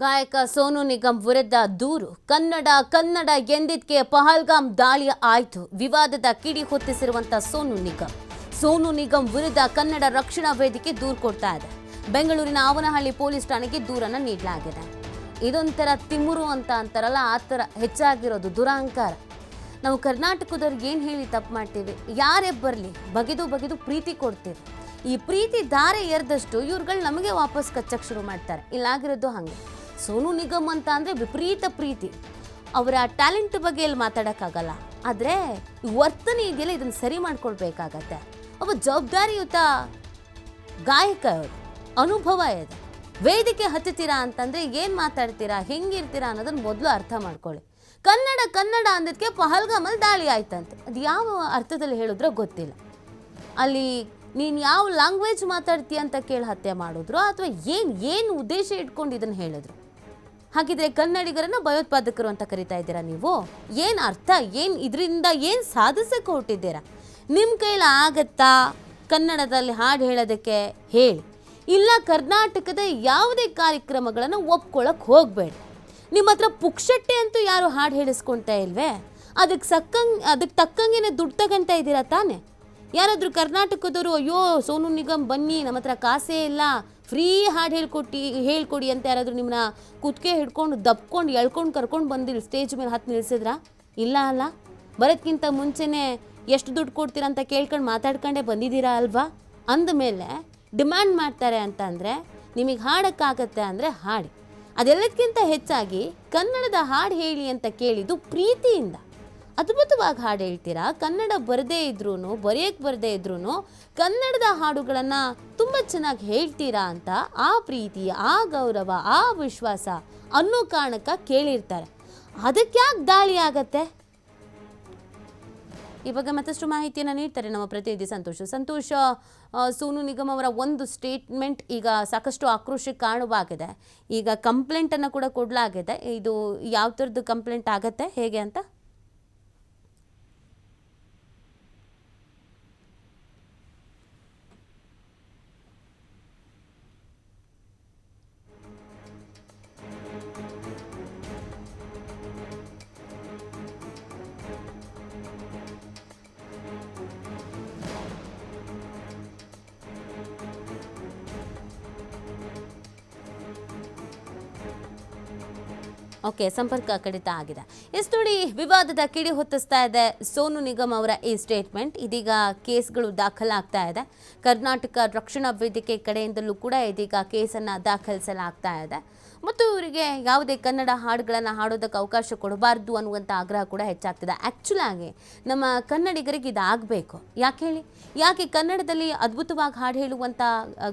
ಗಾಯಕ ಸೋನು ನಿಗಮ್ ವಿರುದ್ಧ ದೂರು. ಕನ್ನಡ ಕನ್ನಡ ಎಂದಿದ್ಕೆ ಪಹಲ್ಗಾಮ್ ದಾಳಿ ಆಯಿತು. ವಿವಾದದ ಕಿಡಿ ಹೊತ್ತಿಸಿರುವಂತ ಸೋನು ನಿಗಮ್. ಸೋನು ನಿಗಮ್ ವಿರುದ್ಧ ಕನ್ನಡ ರಕ್ಷಣಾ ವೇದಿಕೆ ದೂರು ಕೊಡ್ತಾ ಇದೆ. ಬೆಂಗಳೂರಿನ ಆವನಹಳ್ಳಿ ಪೊಲೀಸ್ ಠಾಣೆಗೆ ದೂರನ್ನ ನೀಡಲಾಗಿದೆ. ಇದೊಂಥರ ತಿಮ್ಮುರು ಅಂತ ಅಂತಾರಲ್ಲ, ಆ ಥರ ಹೆಚ್ಚಾಗಿರೋದು ದುರಹಂಕಾರ ನಾವು ಕರ್ನಾಟಕದವ್ರಿಗೆ ಏನು ಹೇಳಿ ತಪ್ಪು ಮಾಡ್ತೀವಿ? ಯಾರೇ ಬರಲಿ, ಬಗೆದು ಬಗೆದು ಪ್ರೀತಿ ಕೊಡ್ತೀವಿ. ಈ ಪ್ರೀತಿ ದಾರೆ ಎರೆದಷ್ಟು ಇವ್ರುಗಳು ನಮಗೆ ವಾಪಸ್ ಕಚ್ಚಕ್ಕೆ ಶುರು ಮಾಡ್ತಾರೆ. ಇಲ್ಲಾಗಿರೋದು ಹಾಗೆ. ಸೋನು ನಿಗಮ್ ಅಂತ ಅಂದರೆ ವಿಪರೀತ ಪ್ರೀತಿ. ಅವರ ಟ್ಯಾಲೆಂಟ್ ಬಗ್ಗೆ ಇಲ್ಲಿ ಮಾತಾಡೋಕ್ಕಾಗಲ್ಲ. ಆದರೆ ವರ್ತನೆ ಇದೆಯಲ್ಲ, ಇದನ್ನು ಸರಿ ಮಾಡ್ಕೊಳ್ಬೇಕಾಗತ್ತೆ. ಒಬ್ಬ ಜವಾಬ್ದಾರಿಯುತ ಗಾಯಕ ಅವರು, ಅನುಭವ ಇದೆ. ವೇದಿಕೆ ಹತ್ತುತ್ತೀರಾ ಅಂತಂದರೆ ಏನು ಮಾತಾಡ್ತೀರಾ, ಹೆಂಗಿರ್ತೀರಾ ಅನ್ನೋದನ್ನು ಮೊದಲು ಅರ್ಥ ಮಾಡ್ಕೊಳ್ಳಿ. ಕನ್ನಡ ಕನ್ನಡ ಅಂದಕ್ಕೆ ಪಹಲ್ಗಾಮಲ್ಲಿ ದಾಳಿ ಆಯ್ತಂತೆ. ಅದು ಯಾವ ಅರ್ಥದಲ್ಲಿ ಹೇಳಿದ್ರೋ ಗೊತ್ತಿಲ್ಲ. ಅಲ್ಲಿ ನೀನು ಯಾವ ಲ್ಯಾಂಗ್ವೇಜ್ ಮಾತಾಡ್ತೀಯ ಅಂತ ಕೇಳಿ ಹತ್ಯೆ ಮಾಡಿದ್ರು, ಅಥವಾ ಏನು ಏನು ಉದ್ದೇಶ ಇಟ್ಕೊಂಡು ಇದನ್ನು ಹೇಳಿದ್ರು. ಹಾಗಿದ್ರೆ ಕನ್ನಡಿಗರನ್ನ ಭಯೋತ್ಪಾದಕರು ಅಂತ ಕರಿತಾ ಇದ್ದೀರಾ ನೀವು? ಏನು ಅರ್ಥ? ಏನು ಇದರಿಂದ ಏನು ಸಾಧಿಸಕ್ಕೆ ಹೊರಟಿದ್ದೀರಾ? ನಿಮ್ಮ ಕೈಲಿ ಆಗತ್ತಾ ಕನ್ನಡದಲ್ಲಿ ಹಾಡು ಹೇಳೋದಕ್ಕೆ? ಹೇಳಿ. ಇಲ್ಲ, ಕರ್ನಾಟಕದ ಯಾವುದೇ ಕಾರ್ಯಕ್ರಮಗಳನ್ನು ಒಪ್ಕೊಳ್ಳೋಕೆ ಹೋಗಬೇಡಿ. ನಿಮ್ಮ ಹತ್ರ ಪುಕ್ಷಟ್ಟೆ ಅಂತೂ ಯಾರು ಹಾಡು ಹೇಳಿಸ್ಕೊಳ್ತಾ ಇಲ್ವೇ? ಅದಕ್ಕೆ ಸಕ್ಕಂಗೆ ಅದಕ್ಕೆ ತಕ್ಕಂಗೆ ದುಡ್ಡು ತಗೊಂತ ಇದ್ದೀರಾ ತಾನೇ? ಯಾರಾದರೂ ಕರ್ನಾಟಕದವರು, ಅಯ್ಯೋ, ಸೋನು ನಿಗಮ್ ಬನ್ನಿ, ನಮ್ಮ ಹತ್ರ ಕಾಸೇ ಇಲ್ಲ, ಫ್ರೀ ಹಾಡು ಹೇಳ್ಕೊಟ್ಟು, ಹೇಳ್ಕೊಡಿ ಅಂತ ಯಾರಾದರೂ ನಿಮ್ಮನ್ನ ಕುತ್ತಿಗೆ ಹಿಡ್ಕೊಂಡು, ದಬ್ಕೊಂಡು, ಎಳ್ಕೊಂಡು ಕರ್ಕೊಂಡು ಬಂದಿಲ್ಲ ಸ್ಟೇಜ್ ಮೇಲೆ ಹತ್ತು ನಿಲ್ಸಿದ್ರಾ? ಇಲ್ಲ ಅಲ್ಲ? ಬರೋದ್ಕಿಂತ ಮುಂಚೆನೇ ಎಷ್ಟು ದುಡ್ಡು ಕೊಡ್ತೀರಾ ಅಂತ ಕೇಳ್ಕೊಂಡು ಮಾತಾಡ್ಕೊಂಡೇ ಬಂದಿದ್ದೀರಾ ಅಲ್ವಾ? ಅಂದಮೇಲೆ ಡಿಮ್ಯಾಂಡ್ ಮಾಡ್ತಾರೆ ಅಂತ ಅಂದರೆ, ನಿಮಗೆ ಹಾಡೋಕ್ಕಾಗತ್ತೆ ಅಂದರೆ ಹಾಡಿ. ಅದೆಲ್ಲದಕ್ಕಿಂತ ಹೆಚ್ಚಾಗಿ ಕನ್ನಡದ ಹಾಡು ಹೇಳಿ ಅಂತ ಕೇಳಿದ್ದು ಪ್ರೀತಿಯಿಂದ. ಅದ್ಭುತವಾಗಿ ಹಾಡು ಹೇಳ್ತೀರಾ? ಕನ್ನಡ ಬರದೇ ಇದ್ರೂ ಬರೆಯಕ್ಕೆ ಬರದೇ ಇದ್ರೂ ಕನ್ನಡದ ಹಾಡುಗಳನ್ನು ತುಂಬ ಚೆನ್ನಾಗಿ ಹೇಳ್ತೀರಾ ಅಂತ ಆ ಪ್ರೀತಿ, ಆ ಗೌರವ, ಆ ವಿಶ್ವಾಸ ಅನ್ನೋ ಕಾರಣಕ್ಕೆ ಕೇಳಿರ್ತಾರೆ. ಅದಕ್ಕೆ ಯಾಕೆ ದಾಳಿ ಆಗತ್ತೆ? ಬಗ್ಗೆ ಮತ್ತಷ್ಟು ಮಾಹಿತಿಯನ್ನು ನೀಡ್ತಾರೆ ನಮ್ಮ ಪ್ರತಿನಿಧಿ ಸಂತೋಷ. ಸಂತೋಷ ಸೋನು ನಿಗಮ್ ಅವರ ಒಂದು ಸ್ಟೇಟ್ಮೆಂಟ್ ಈಗ ಸಾಕಷ್ಟು ಆಕ್ರೋಶಕ್ಕೆ ಕಾರಣವಾಗಿದೆ. ಈಗ ಕಂಪ್ಲೇಂಟನ್ನು ಕೂಡ ಕೊಡಲಾಗಿದೆ. ಇದು ಯಾವ ಥರದ್ದು ಕಂಪ್ಲೇಂಟ್ ಆಗತ್ತೆ? ಹೇಗೆ ಅಂತ? ಓಕೆ, ಸಂಪರ್ಕ ಕಡಿತ ಆಗಿದೆ. ಎಸ್ ನೋಡಿ, ವಿವಾದದ ಕಿಡಿ ಹೊತ್ತಿಸ್ತಾ ಇದೆ. ಸೋನು ನಿಗಮ್ ಅವರ ಈ ಸ್ಟೇಟ್ಮೆಂಟ್ ಇದೀಗ ಕೇಸ್ಗಳು ದಾಖಲಾಗ್ತಾ ಇದೆ. ಕರ್ನಾಟಕ ರಕ್ಷಣಾ ವೇದಿಕೆ ಕಡೆಯಿಂದಲೂ ಕೂಡ ಇದೀಗ ಕೇಸನ್ನು ದಾಖಲಿಸಲಾಗ್ತಾ ಇದೆ. ಮತ್ತು ಇವರಿಗೆ ಯಾವುದೇ ಕನ್ನಡ ಹಾಡುಗಳನ್ನು ಹಾಡೋದಕ್ಕೆ ಅವಕಾಶ ಕೊಡಬಾರ್ದು ಅನ್ನುವಂಥ ಆಗ್ರಹ ಕೂಡ ಹೆಚ್ಚಾಗ್ತಿದೆ. ಆ್ಯಕ್ಚುಲಾಗಿ ನಮ್ಮ ಕನ್ನಡಿಗರಿಗೆ ಇದಾಗಬೇಕು ಯಾಕೆ ಹೇಳಿ? ಯಾಕೆ ಕನ್ನಡದಲ್ಲಿ ಅದ್ಭುತವಾಗಿ ಹಾಡು ಹೇಳುವಂಥ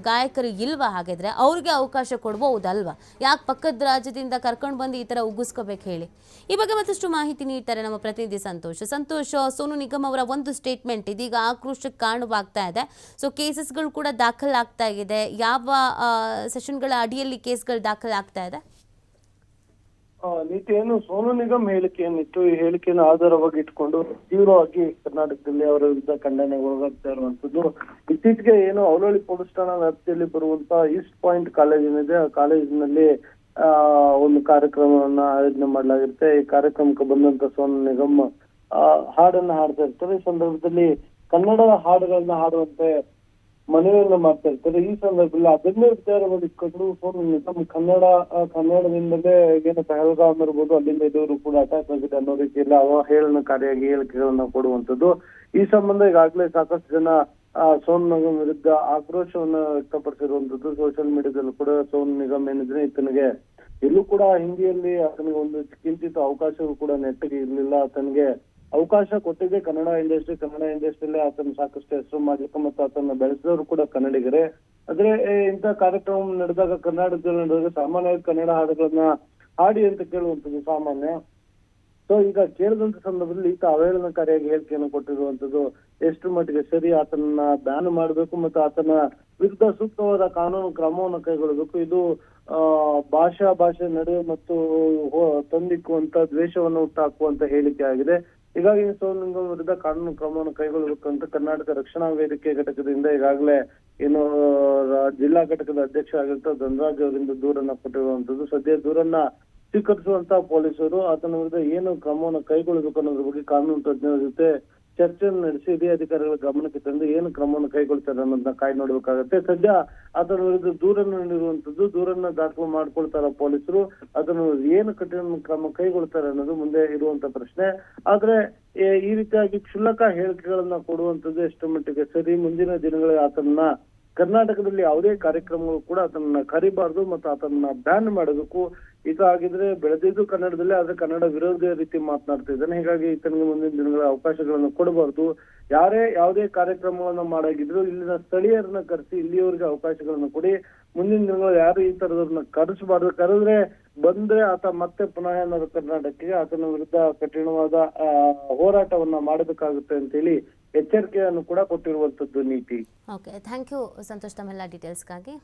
ಗಾಯಕರು ಇಲ್ವಾ ಹಾಗಿದ್ರೆ ಅವ್ರಿಗೆ ಅವಕಾಶ ಕೊಡ್ಬೋದಲ್ವಾ? ಯಾಕೆ ಪಕ್ಕದ ರಾಜ್ಯದಿಂದ ಕರ್ಕೊಂಡು ಬಂದು ಈ ಥರ ಉಗ್ಗಿಸ್ಕೋಬೇಕು ಹೇಳಿ? ಈ ಬಗ್ಗೆ ಮತ್ತಷ್ಟು ಮಾಹಿತಿ ನೀಡ್ತಾರೆ ನಮ್ಮ ಪ್ರತಿನಿಧಿ ಸಂತೋಷ್. ಸಂತೋಷ್, ಸೋನು ನಿಗಮ್ ಅವರ ಒಂದು ಸ್ಟೇಟ್ಮೆಂಟ್ ಇದೀಗ ಆಕ್ರೋಶಕ್ಕೆ ಕಾರಣವಾಗ್ತಾ ಇದೆ. ಸೊ ಕೇಸಸ್ಗಳು ಕೂಡ ದಾಖಲಾಗ್ತಾ ಇದೆ. ಯಾವ ಸೆಷನ್ಗಳ ಅಡಿಯಲ್ಲಿ ಕೇಸ್ಗಳು ದಾಖಲಾಗ್ತಾ ಇದೆ? ಆ, ನೀತಿ ಏನು ಸೋನು ನಿಗಮ್ ಹೇಳಿಕೆ ಏನಿತ್ತು ಈ ಹೇಳಿಕೆಯನ್ನು ಆಧಾರವಾಗಿ ಇಟ್ಕೊಂಡು ತೀವ್ರವಾಗಿ ಕರ್ನಾಟಕದಲ್ಲಿ ಅವರ ವಿರುದ್ಧ ಖಂಡನೆ ಒಳಗಾಗ್ತಾ ಇರುವಂತದ್ದು ಇತ್ತೀಚೆಗೆ ಏನು ಅವಳಿ ಪೊಲೀಸ್ ಠಾಣಾ ವ್ಯಾಪ್ತಿಯಲ್ಲಿ ಬರುವಂತ ಈಸ್ಟ್ ಪಾಯಿಂಟ್ ಕಾಲೇಜ್ ಏನಿದೆ ಆ ಕಾಲೇಜಿನಲ್ಲಿ ಆ ಒಂದು ಕಾರ್ಯಕ್ರಮವನ್ನ ಆಯೋಜನೆ ಮಾಡಲಾಗಿರುತ್ತೆ. ಈ ಕಾರ್ಯಕ್ರಮಕ್ಕೆ ಬಂದಂತ ಸೋನು ನಿಗಮ್ ಆ ಹಾಡನ್ನ ಹಾಡ್ತಾ ಇರ್ತಾರೆ. ಈ ಸಂದರ್ಭದಲ್ಲಿ ಕನ್ನಡದ ಹಾಡುಗಳನ್ನ ಹಾಡುವಂತೆ ಮನವಿಯನ್ನ ಮಾಡ್ತಾ ಇರ್ತಾರೆ. ಈ ಸಂದರ್ಭದಲ್ಲಿ ಅದನ್ನೇ ವಿಚಾರ ಮಾಡಿಕೊಂಡು ನಿಗಮ್ ಕನ್ನಡ ಕನ್ನಡದಿಂದಲೇ ಏನು ಪಹಲ್ಗಾಮ್ ಇರ್ಬೋದು ಅಲ್ಲಿಂದ ಇದವರು ಕೂಡ ಅಟ್ಯಾಕ್ ಆಗಿದೆ ಅನ್ನೋ ರೀತಿಯಲ್ಲಿ ಅವಹೇಳನಕಾರಿಯಾಗಿ ಹೇಳಿಕೆಗಳನ್ನ ಕೊಡುವಂತದ್ದು ಈ ಸಂಬಂಧ ಈಗಾಗಲೇ ಸಾಕಷ್ಟು ಜನ ಸೋನ್ ನಿಗಮ್ ವಿರುದ್ಧ ಆಕ್ರೋಶವನ್ನ ವ್ಯಕ್ತಪಡಿಸಿರುವಂತದ್ದು ಸೋಷಿಯಲ್ ಮೀಡಿಯಾದಲ್ಲೂ ಕೂಡ ಸೋನ್ ನಿಗಮ್ ಏನಿದ್ರೆ ಈತನಿಗೆ ಎಲ್ಲೂ ಕೂಡ ಹಿಂದಿಯಲ್ಲಿ ಆತನಿಗೆ ಒಂದು ಚಿಂತಿತ ಅವಕಾಶವೂ ಕೂಡ ನೆಟ್ಟಿಗೆ ಇರಲಿಲ್ಲ. ಆತನಿಗೆ ಅವಕಾಶ ಕೊಟ್ಟಿದೆ ಕನ್ನಡ ಇಂಡಸ್ಟ್ರಿ ಕನ್ನಡ ಇಂಡಸ್ಟ್ರಿಯಲ್ಲಿ ಆತನ ಸಾಕಷ್ಟು ಹೆಸರು ಮಾಡ್ಲಿಕ್ಕೆ ಮತ್ತು ಆತನ ಬೆಳೆಸಿದವರು ಕೂಡ ಕನ್ನಡಿಗರೇ. ಆದ್ರೆ ಇಂಥ ಕಾರ್ಯಕ್ರಮ ನಡೆದಾಗ ಕರ್ನಾಟಕದಲ್ಲಿ ನಡೆದಾಗ ಸಾಮಾನ್ಯವಾಗಿ ಕನ್ನಡ ಹಾಡುಗಳನ್ನ ಹಾಡಿ ಅಂತ ಕೇಳುವಂಥದ್ದು ಸಾಮಾನ್ಯ. ಸೊ ಈಗ ಕೇಳಿದಂತ ಸಂದರ್ಭದಲ್ಲಿ ಈತ ಅವೇಳನಕಾರಿಯಾಗಿ ಹೇಳಿಕೆಯನ್ನು ಕೊಟ್ಟಿರುವಂತದ್ದು ಎಷ್ಟು ಮಟ್ಟಿಗೆ ಸರಿ ಆತನನ್ನ ಬ್ಯಾನ್ ಮಾಡಬೇಕು ಮತ್ತು ಆತನ ವಿರುದ್ಧ ಸೂಕ್ತವಾದ ಕಾನೂನು ಕ್ರಮವನ್ನು ಕೈಗೊಳ್ಳಬೇಕು. ಇದು ಭಾಷಾ ಭಾಷೆ ನಡುವೆ ಮತ್ತು ತಂದಿಕ್ಕುವಂತ ದ್ವೇಷವನ್ನು ಹುಟ್ಟಾಕುವಂತ ಹೇಳಿಕೆ ಆಗಿದೆ. ಹೀಗಾಗಿ ನಿಗಮ್ ವಿರುದ್ಧ ಕಾನೂನು ಕ್ರಮವನ್ನು ಕೈಗೊಳ್ಳಬೇಕು ಅಂತ ಕರ್ನಾಟಕ ರಕ್ಷಣಾ ವೇದಿಕೆ ಘಟಕದಿಂದ ಈಗಾಗಲೇ ಏನು ಜಿಲ್ಲಾ ಘಟಕದ ಅಧ್ಯಕ್ಷ ಆಗಿರ್ತ ಧನರಾಜ್ ಅವರಿಂದ ದೂರನ್ನ ಕೊಟ್ಟಿರುವಂತದ್ದು ಸದ್ಯ ದೂರನ್ನ ಸ್ವೀಕರಿಸುವಂತ ಪೊಲೀಸರು ಆತನ ವಿರುದ್ಧ ಏನು ಕ್ರಮವನ್ನು ಕೈಗೊಳ್ಳಬೇಕು ಅನ್ನೋದ್ರ ಬಗ್ಗೆ ಕಾನೂನು ತಜ್ಞರ ಜೊತೆ ಚರ್ಚೆಯನ್ನು ನಡೆಸಿ ಹಿರಿಯ ಅಧಿಕಾರಿಗಳ ಗಮನಕ್ಕೆ ತಂದು ಏನು ಕ್ರಮವನ್ನು ಕೈಗೊಳ್ತಾರೆ ಅನ್ನೋದನ್ನ ಕಾಯ್ ನೋಡಬೇಕಾಗತ್ತೆ. ಸದ್ಯ ಅದರ ವಿರುದ್ಧ ದೂರನ್ನು ನೀಡಿರುವಂತದ್ದು ದೂರನ್ನ ದಾಖಲು ಮಾಡ್ಕೊಳ್ತಾರ ಪೊಲೀಸರು, ಅದನ್ನು ಏನು ಕಠಿಣ ಕ್ರಮ ಕೈಗೊಳ್ತಾರೆ ಅನ್ನೋದು ಮುಂದೆ ಇರುವಂತ ಪ್ರಶ್ನೆ. ಆದ್ರೆ, ಈ ರೀತಿಯಾಗಿ ಕ್ಷುಲ್ಲಕ ಹೇಳಿಕೆಗಳನ್ನ ಕೊಡುವಂತದ್ದು ಎಷ್ಟು ಮಟ್ಟಿಗೆ ಸರಿ? ಮುಂದಿನ ದಿನಗಳಲ್ಲಿ ಆತನ ಕರ್ನಾಟಕದಲ್ಲಿ ಯಾವುದೇ ಕಾರ್ಯಕ್ರಮಗಳು ಕೂಡ ಅದನ್ನ ಕರಿಬಾರ್ದು ಮತ್ತು ಅದನ್ನ ಬ್ಯಾನ್ ಮಾಡೋದಕ್ಕೂ ಈತ ಆಗಿದ್ರೆ ಬೆಳೆದಿದ್ದು ಕನ್ನಡದಲ್ಲೇ, ಆದ್ರೆ ಕನ್ನಡ ವಿರೋಧಿ ರೀತಿ ಮಾತನಾಡ್ತಾ ಇದ್ದಾನೆ. ಹೀಗಾಗಿ ಈತನಿಗೆ ಮುಂದಿನ ದಿನಗಳ ಅವಕಾಶಗಳನ್ನು ಕೊಡಬಾರ್ದು. ಯಾರೇ ಯಾವುದೇ ಕಾರ್ಯಕ್ರಮಗಳನ್ನ ಮಾಡಾಗಿದ್ರು ಇಲ್ಲಿನ ಸ್ಥಳೀಯರನ್ನ ಕರೆಸಿ, ಇಲ್ಲಿಯವರಿಗೆ ಅವಕಾಶಗಳನ್ನು ಕೊಡಿ. ಮುಂದಿನ ದಿನಗಳು ಯಾರು ಈ ತರದವ್ರನ್ನ ಕರೆಸಬಾರ್ದು. ಕರೆದ್ರೆ ಬಂದ್ರೆ ಆತ ಮತ್ತೆ ಪುನಃ ಏನಾದ್ರು ಕರ್ನಾಟಕಕ್ಕೆ ಆತನ ವಿರುದ್ಧ ಕಠಿಣವಾದ ಹೋರಾಟವನ್ನ ಮಾಡಬೇಕಾಗುತ್ತೆ ಅಂತೇಳಿ ಎಚ್ಚರಿಕೆಯನ್ನು ಕೂಡ ಕೊಟ್ಟಿರುವಂತದ್ದು ನೀತಿ. ಓಕೆ ಥ್ಯಾಂಕ್ ಯು ಸಂತೋಷ್ ತಮ್ಮೆಲ್ಲ ಡೀಟೇಲ್ಸ್ಗಾಗಿ